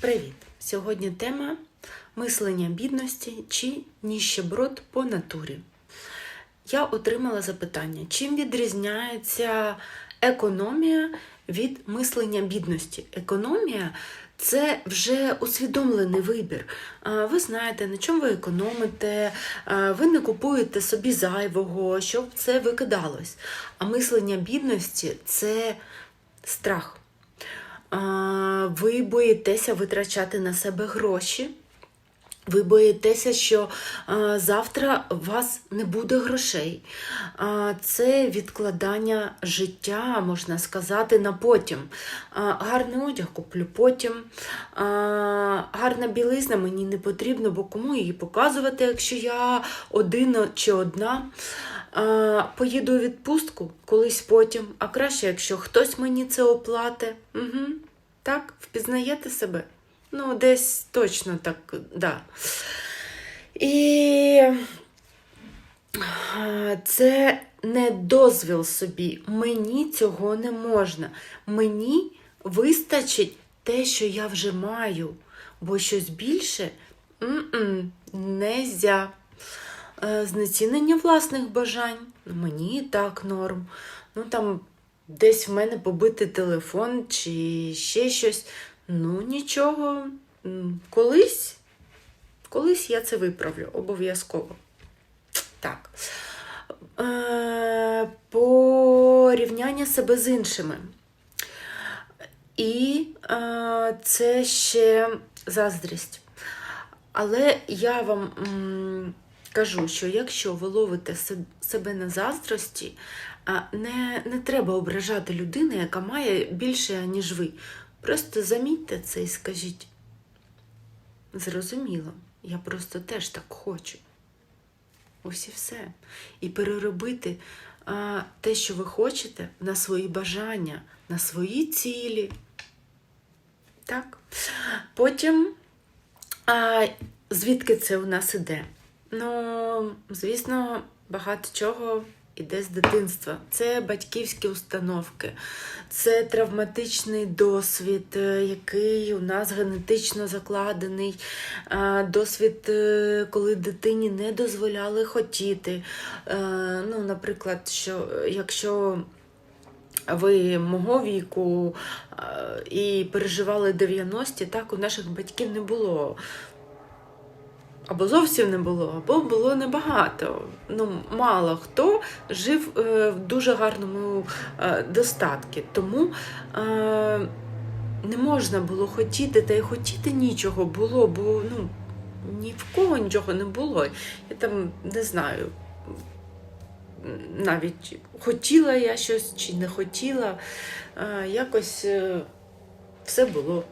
Привіт! Сьогодні тема мислення бідності чи ніщеброд по натурі. Я отримала запитання, чим відрізняється економія від мислення бідності. Економія це вже усвідомлений вибір. Ви знаєте, на чому ви економите, ви не купуєте собі зайвого, щоб це викидалось. А мислення бідності це страх. Ви боїтеся витрачати на себе гроші. Ви боїтеся, що а, завтра у вас не буде грошей. А, це відкладання життя, можна сказати, на потім. А, гарний одяг куплю потім. А, гарна білизна мені не потрібно, бо кому її показувати, якщо я один чи одна. А, поїду у відпустку колись потім, а краще, якщо хтось мені це оплате. Угу. Так, впізнаєте себе? Ну, десь точно так, да. І це не дозвіл собі. Мені цього не можна. Мені вистачить те, що я вже маю, бо щось більше нельзя. Е, Знецінення власних бажань. Мені і так норм. Ну там десь в мене побитий телефон чи ще щось. Ну, нічого. Колись, колись я це виправлю, обов'язково. Так. Е, порівняння себе з іншими. І е, це ще заздрість. Але я вам кажу, що якщо ви ловите себе на заздрості, не, не треба ображати людину, яка має більше, ніж ви. Просто замітьте це і скажіть. Зрозуміло, я просто теж так хочу. Ось і все. І переробити а, те, що ви хочете, на свої бажання, на свої цілі. Так. Потім, а, звідки це у нас іде? Ну, звісно, багато чого іде з дитинства. Це батьківські установки, це травматичний досвід, е, який у нас генетично закладений, е, досвід, е, коли дитині не дозволяли хотіти. Ну, наприклад, що якщо ви мого віку і переживали 90-ті, так у наших батьків не було. Або зовсім не було, або було небагато. Ну, мало хто жив е, в дуже гарному е, достатку. Тому е, не можна було хотіти, та й хотіти нічого було, бо ну, ні в кого нічого не було. Я там не знаю, навіть хотіла я щось чи не хотіла, якось все було.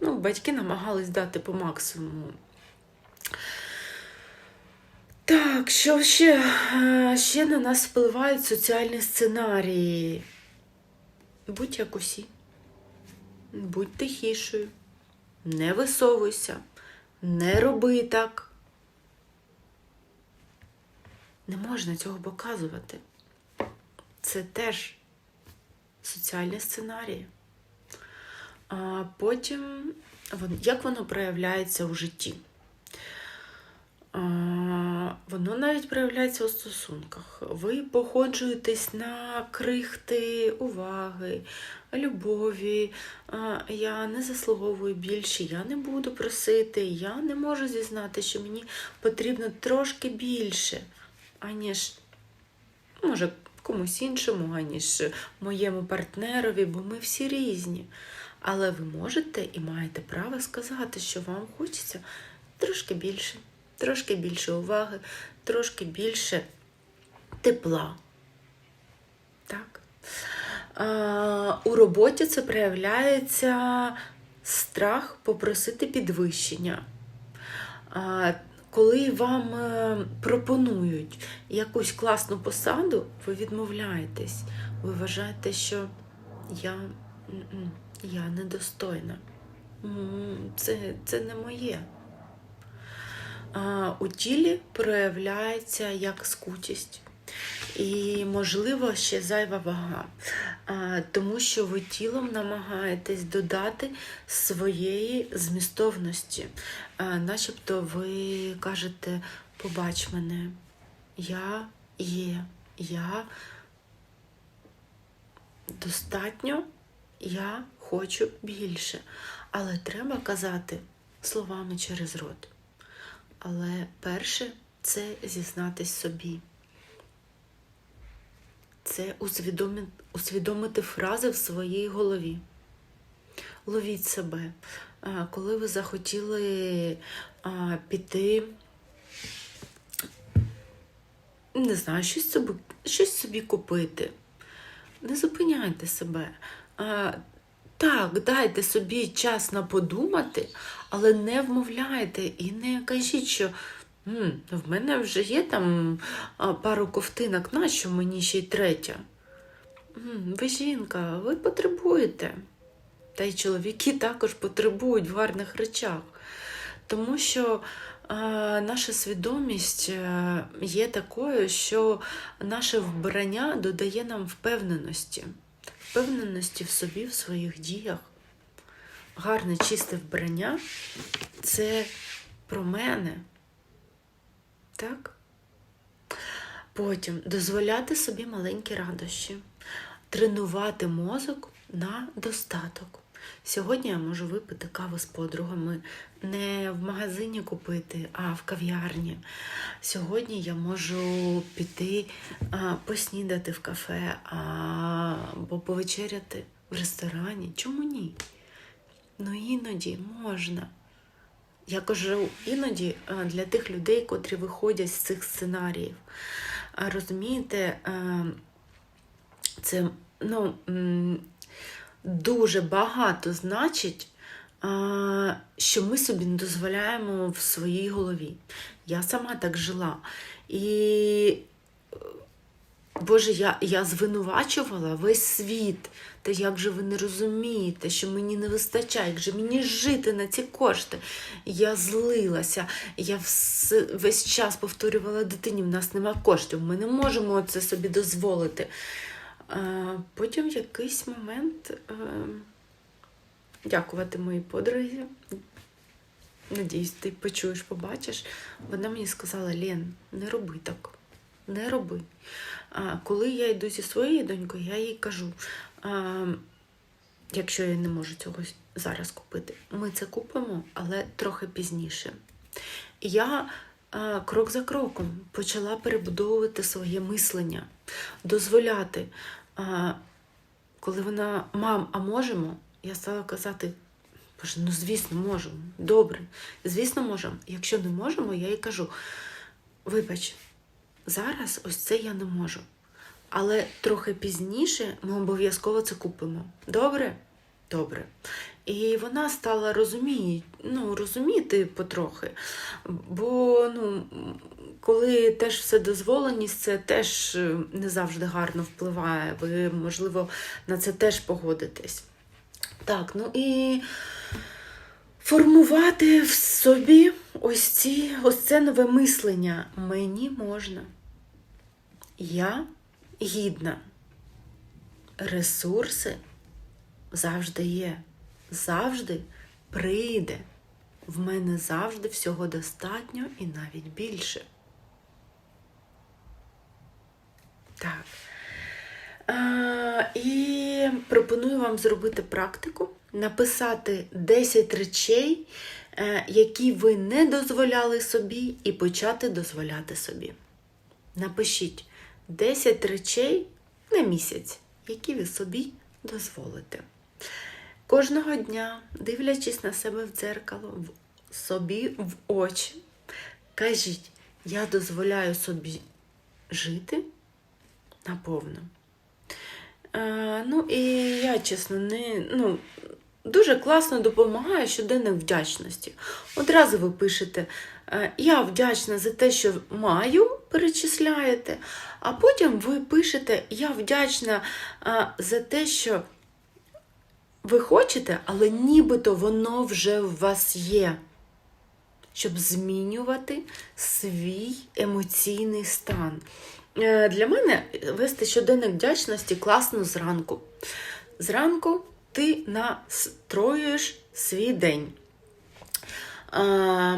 Ну, батьки намагались дати по максимуму. Так, що ще? Е, Ще на нас впливають соціальні сценарії. Будь як усі. Будь тихішою. Не висовуйся. Не роби так. Не можна цього показувати. Це теж соціальні сценарії. А потім, як воно проявляється у житті? Воно навіть проявляється у стосунках. Ви походжуєтесь на крихти уваги, любові. Я не заслуговую більше, я не буду просити, я не можу зізнати, що мені потрібно трошки більше, аніж, може, комусь іншому, аніж моєму партнерові, бо ми всі різні. Але ви можете і маєте право сказати, що вам хочеться трошки більше, трошки більше уваги, трошки більше тепла. Так? А, у роботі це проявляється страх попросити підвищення. А, коли вам е, пропонують якусь класну посаду, ви відмовляєтесь. Ви вважаєте, що я, я недостойна. Це, це не моє. У тілі проявляється як скутість. І, можливо, ще зайва вага, тому що ви тілом намагаєтесь додати своєї змістовності. Начебто ви кажете, побач мене, я є, я достатньо, я хочу більше. Але треба казати словами через рот. Але перше це зізнатись собі. Це усвідомити, усвідомити фрази в своїй голові. Ловіть себе. Коли ви захотіли піти, не знаю, щось собі, щось собі купити, не зупиняйте себе. Так, дайте собі час на подумати, але не вмовляйте і не кажіть, що «М, в мене вже є там пару ковтинок, нащо мені ще й третя? М, Ви жінка, ви потребуєте. Та й чоловіки також потребують в гарних речах. Тому що е, наша свідомість е, є такою, що наше вбрання додає нам впевненості, впевненості в собі, в своїх діях. Гарне чисте вбрання це про мене. Так? Потім дозволяти собі маленькі радощі, тренувати мозок на достаток. Сьогодні я можу випити каву з подругами, не в магазині купити, а в кав'ярні. Сьогодні я можу піти а, поснідати в кафе або повечеряти в ресторані. Чому ні? Ну іноді можна. Я кажу іноді для тих людей, котрі виходять з цих сценаріїв. Розумієте, це ну, дуже багато значить, що ми собі не дозволяємо в своїй голові. Я сама так жила. І Боже, я, я звинувачувала весь світ. Та як же ви не розумієте, що мені не вистачає, як же мені жити на ці кошти? Я злилася, я весь час повторювала дитині, в нас нема коштів, ми не можемо це собі дозволити. Потім в якийсь момент е, дякувати моїй подрузі. Надіюсь, ти почуєш, побачиш. Вона мені сказала: Лен, не роби так, не роби. А коли я йду зі своєю донькою, я їй кажу: а, якщо я не можу цього зараз купити, ми це купимо, але трохи пізніше. Я крок за кроком почала перебудовувати своє мислення, дозволяти. Коли вона, мам, а можемо? Я стала казати, Боже, ну звісно, можемо. Добре, звісно, можемо. Якщо не можемо, я їй кажу: вибач, зараз ось це я не можу. Але трохи пізніше ми обов'язково це купимо. Добре? Добре. І вона стала розуміти, ну, розуміти потрохи. Бо ну, коли теж все дозволеність, це теж е, не завжди гарно впливає. Ви, можливо, на це теж погодитесь. Так, ну і формувати в собі ось ці, ось це нове мислення. Мені можна. Я гідна. Ресурси завжди є. Завжди прийде. В мене завжди всього достатньо і навіть більше. Так. А, і пропоную вам зробити практику, написати 10 речей, е, які ви не дозволяли собі, і почати дозволяти собі. Напишіть 10 речей на місяць, які ви собі дозволите. Кожного дня, дивлячись на себе в дзеркало, в собі в очі, кажіть, я дозволяю собі жити наповно. Е, ну і я, чесно, не ну, дуже класно допомагає щоденник вдячності. Одразу ви пишете, е, я вдячна за те, що маю, перечисляєте, а потім ви пишете, я вдячна е, за те, що ви хочете, але нібито воно вже в вас є. Щоб змінювати свій емоційний стан. Е, Для мене вести щоденник вдячності класно зранку. Зранку ти настроюєш свій день.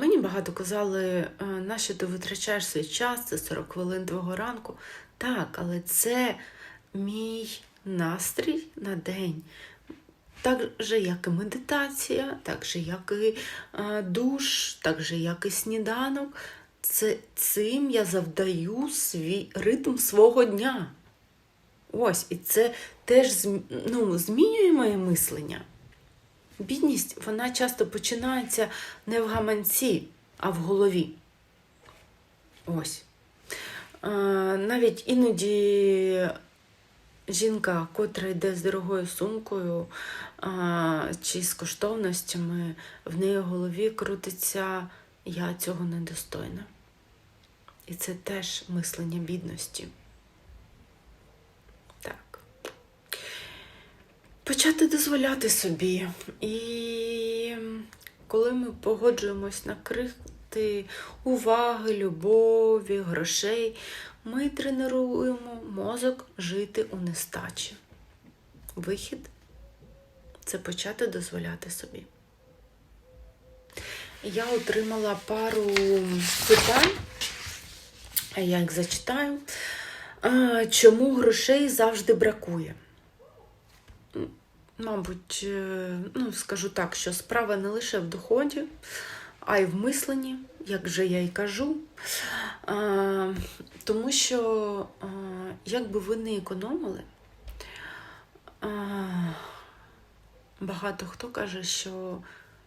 Мені багато казали, а, нащо ти витрачаєш свій час, це 40 хвилин твого ранку. Так, але це мій настрій на день. Так же, як і медитація, так же, як і а, душ, так же, як і сніданок. Це, цим я завдаю свій ритм свого дня. Ось, і це теж ну, змінює моє мислення. Бідність вона часто починається не в гаманці, а в голові. Ось. А, навіть іноді жінка, котра йде з дорогою сумкою а, чи з коштовностями, в неї в голові крутиться я цього недостойна. І це теж мислення бідності. Так. Почати дозволяти собі. І коли ми погоджуємось на крихти уваги, любові, грошей, ми тренуємо мозок жити у нестачі. Вихід це почати дозволяти собі. Я отримала пару питань, я їх зачитаю. Чому грошей завжди бракує? Мабуть, е, ну, скажу так, що справа не лише в доході, а й в мисленні, як же я й кажу. Тому що, як би ви не економили, багато хто каже, що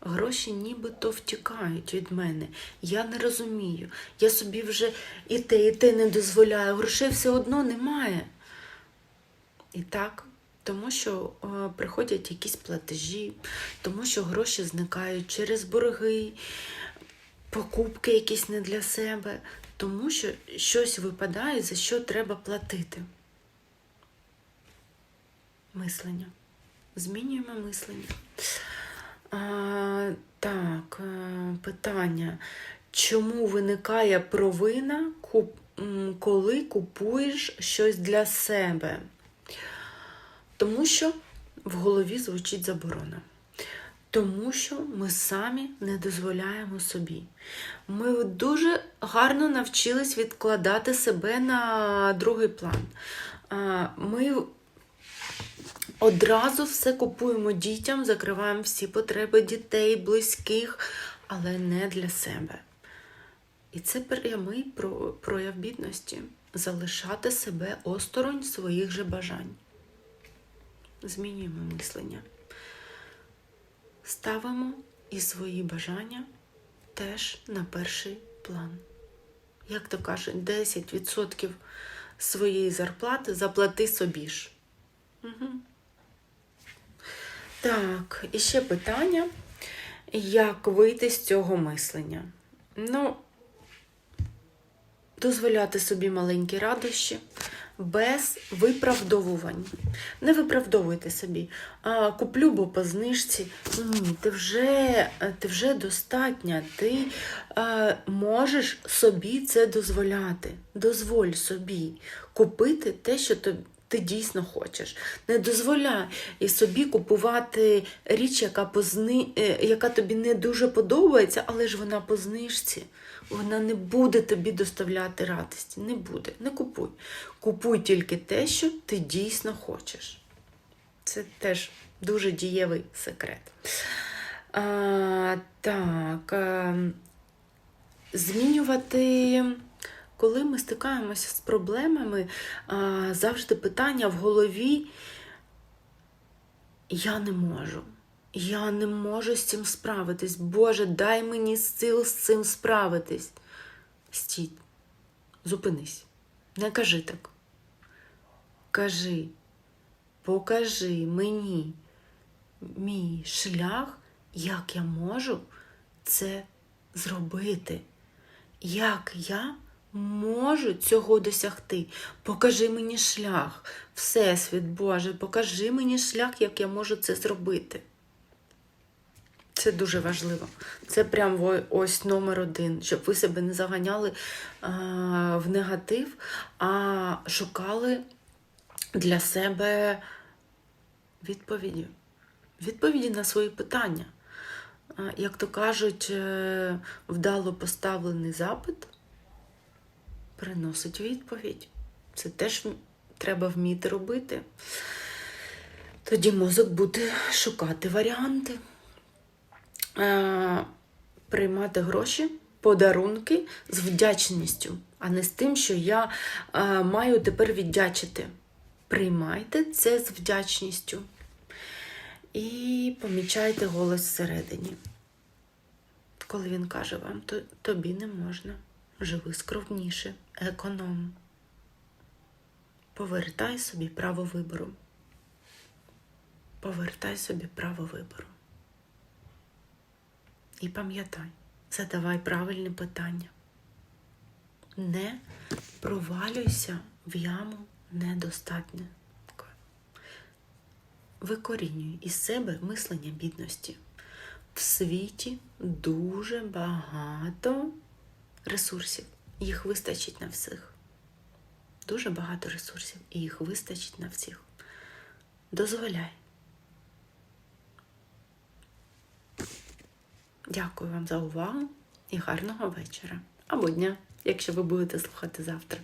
гроші нібито втікають від мене. Я не розумію. Я собі вже і те, і те не дозволяю. Грошей все одно немає. І так, тому що приходять якісь платежі, тому що гроші зникають через борги, покупки якісь не для себе, тому що щось випадає, за що треба платити. Мислення. Змінюємо мислення. А, так, е, питання. Чому виникає провина, коли купуєш щось для себе? Тому що в голові звучить заборона. Тому що ми самі не дозволяємо собі. Ми дуже гарно навчились відкладати себе на другий план. Ми одразу все купуємо дітям, закриваємо всі потреби дітей, близьких, але не для себе. І це прямий прояв бідності залишати себе осторонь своїх же бажань. Змінюємо мислення. Ставимо і свої бажання теж на перший план. Як то кажуть, 10% своєї зарплати заплати собі ж. Угу. Так, і ще питання, як вийти з цього мислення? Ну, дозволяти собі маленькі радощі без виправдовувань. Не виправдовуйте собі. А, куплю, бо по знижці. Ні, ти вже, ти вже достатня. Ти а, можеш собі це дозволяти. Дозволь собі купити те, що тобі. Ти дійсно хочеш. Не дозволяй собі купувати річ, яка, по зни... е, яка тобі не дуже подобається, але ж вона по знижці. Вона не буде тобі доставляти радості. Не буде. Не купуй. Купуй тільки те, що ти дійсно хочеш. Це теж дуже дієвий секрет. А, так. А, змінювати. Коли ми стикаємося з проблемами, завжди питання в голові я не можу. Я не можу з цим справитись. Боже, дай мені сил з цим справитись. Стій, зупинись. Не кажи так. Кажи, покажи мені мій шлях, як я можу це зробити. Як я можу цього досягти? Покажи мені шлях, Всесвіт Боже, покажи мені шлях, як я можу це зробити. Це дуже важливо. Це прям ось номер один, щоб ви себе не заганяли в негатив, а шукали для себе відповіді. Відповіді на свої питання. Як то кажуть, е, вдало поставлений запит приносить відповідь. Це теж треба вміти робити. Тоді мозок буде шукати варіанти. Е, Приймати гроші, подарунки з вдячністю, а не з тим, що я е, маю тепер віддячити. Приймайте це з вдячністю. І помічайте голос всередині. Коли він каже вам, тобі не можна. Живи скромніше, економ. Повертай собі право вибору. Повертай собі право вибору. І пам'ятай, задавай правильне питання. Не провалюйся в яму недостатньо. Викорінюй із себе мислення бідності. В світі дуже багато ресурсів. Їх вистачить на всіх. Дуже багато ресурсів, і їх вистачить на всіх. Дозволяй. Дякую вам за увагу і гарного вечора або дня, якщо ви будете слухати завтра.